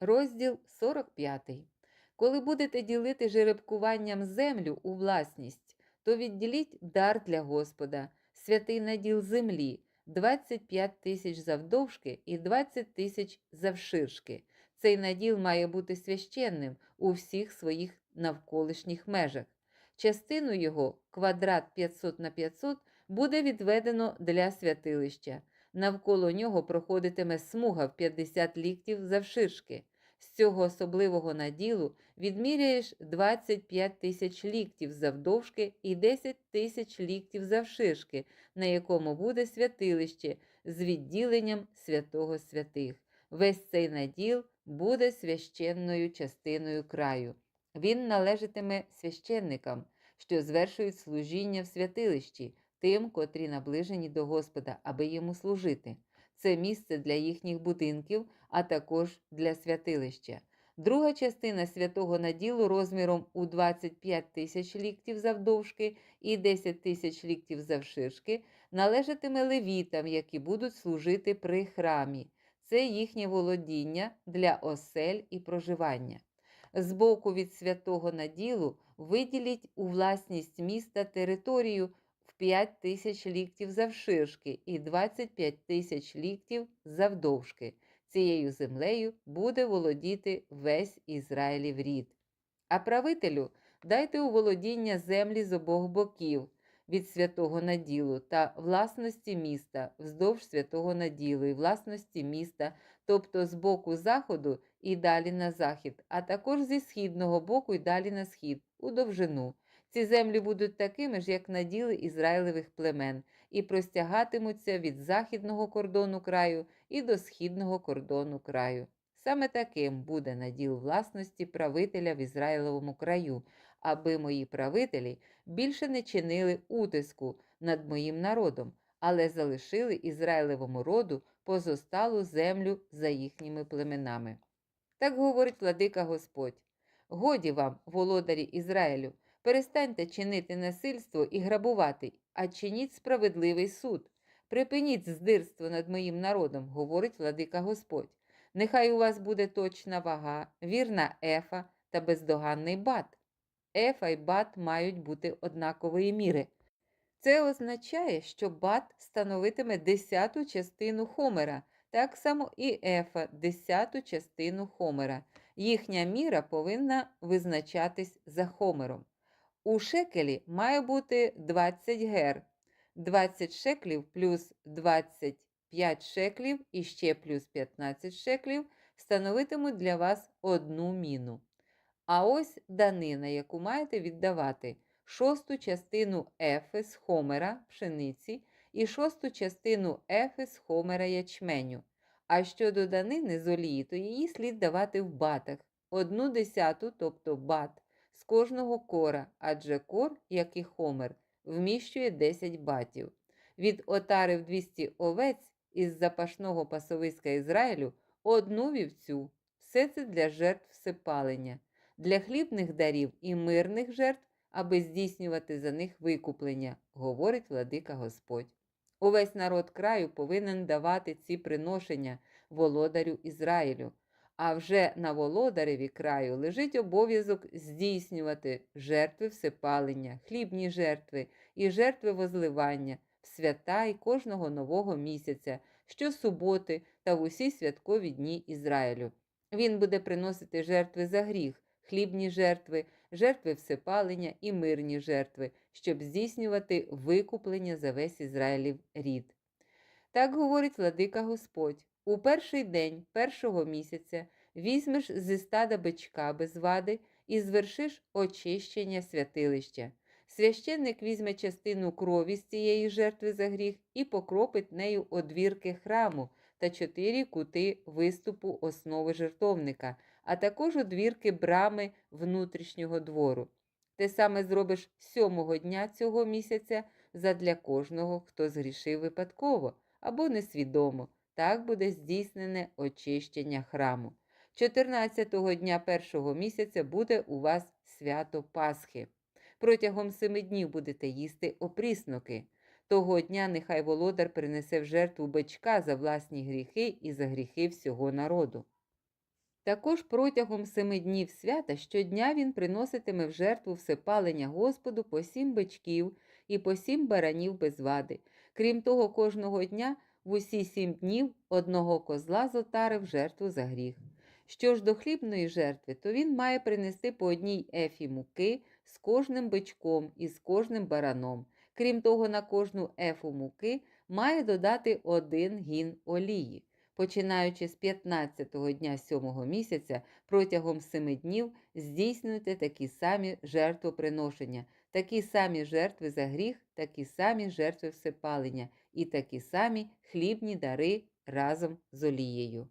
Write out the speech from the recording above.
Розділ 45. Коли будете ділити жеребкуванням землю у власність, то відділіть дар для Господа, святий наділ землі, 25 тисяч завдовжки і 20 тисяч завширшки. Цей наділ має бути священним у всіх своїх навколишніх межах. Частину його, квадрат 500 на 500, буде відведено для святилища. Навколо нього проходитиме смуга в 50 ліктів завширшки. З цього особливого наділу відміряєш 25 тисяч ліктів завдовжки і 10 тисяч ліктів завширшки, на якому буде святилище з відділенням святого святих. Весь цей наділ буде священною частиною краю. Він належатиме священникам, що звершують служіння в святилищі, тим, котрі наближені до Господа, аби йому служити. Це місце для їхніх будинків, а також для святилища. Друга частина святого наділу розміром у 25 тисяч ліктів завдовжки і 10 тисяч ліктів завширшки належатиме левітам, які будуть служити при храмі. Це їхнє володіння для осель і проживання. Збоку від святого наділу виділіть у власність міста територію 5 тисяч ліктів завширшки і 25 тисяч ліктів завдовжки. Цією землею буде володіти весь Ізраїлів рід. А правителю дайте у володіння землі з обох боків від святого наділу та власності міста вздовж святого наділу і власності міста, тобто з боку заходу і далі на захід, а також зі східного боку і далі на схід, у довжину. Ці землі будуть такими ж, як наділи Ізраїлевих племен, і простягатимуться від західного кордону краю і до східного кордону краю. Саме таким буде наділ власності правителя в Ізраїловому краю, аби мої правителі більше не чинили утиску над моїм народом, але залишили Ізраїлевому роду позосталу землю за їхніми племенами. Так говорить владика Господь. Годі вам, володарі Ізраїлю, перестаньте чинити насильство і грабувати, а чиніть справедливий суд. Припиніть здирство над моїм народом, говорить владика Господь. Нехай у вас буде точна вага, вірна ефа та бездоганний бат. Ефа й бат мають бути однакової міри. Це означає, що бат становитиме десяту частину хомера, так само і ефа десяту частину хомера. Їхня міра повинна визначатись за хомером. У шекелі має бути 20 гер, 20 шеклів плюс 25 шеклів і ще плюс 15 шеклів становитимуть для вас одну міну. А ось данина, яку маєте віддавати шосту частину ефи з хомера пшениці і шосту частину ефи хомера ячменю. А щодо данини з олії, то її слід давати в батах одну десяту, тобто бат, з кожного кора, адже кор, як і хомер, вміщує 10 батів. Від отари в 200 овець із запашного пасовиська Ізраїлю одну вівцю. Все це для жертв всепалення, для хлібних дарів і мирних жертв, аби здійснювати за них викуплення, говорить владика Господь. Увесь народ краю повинен давати ці приношення володарю Ізраїлю. А вже на володареві краю лежить обов'язок здійснювати жертви всепалення, хлібні жертви і жертви возливання в свята й кожного нового місяця, щосуботи та в усі святкові дні Ізраїлю. Він буде приносити жертви за гріх, хлібні жертви, жертви всепалення і мирні жертви, щоб здійснювати викуплення за весь Ізраїлів рід. Так говорить владика Господь. У перший день першого місяця візьмеш зі стада бичка без вади і звершиш очищення святилища. Священник візьме частину крові з цієї жертви за гріх і покропить нею одвірки храму та чотири кути виступу основи жертовника, а також одвірки брами внутрішнього двору. Те саме зробиш сьомого дня цього місяця задля кожного, хто згрішив випадково або несвідомо. Так буде здійснене очищення храму. 14-го дня першого місяця буде у вас свято Пасхи. Протягом семи днів будете їсти опрісноки. Того дня нехай володар принесе в жертву бичка за власні гріхи і за гріхи всього народу. Також протягом семи днів свята щодня він приноситиме в жертву всепалення Господу по сім бичків і по сім баранів без вади. Крім того, кожного дня в усі сім днів одного козла з отари в жертву за гріх. Що ж до хлібної жертви, то він має принести по одній ефі муки з кожним бичком і з кожним бараном. Крім того, на кожну ефу муки має додати один гін олії. Починаючи з 15-го дня сьомого місяця, протягом семи днів здійснюйте такі самі жертвоприношення, такі самі жертви за гріх, такі самі жертви всепалення і такі самі хлібні дари разом з олією.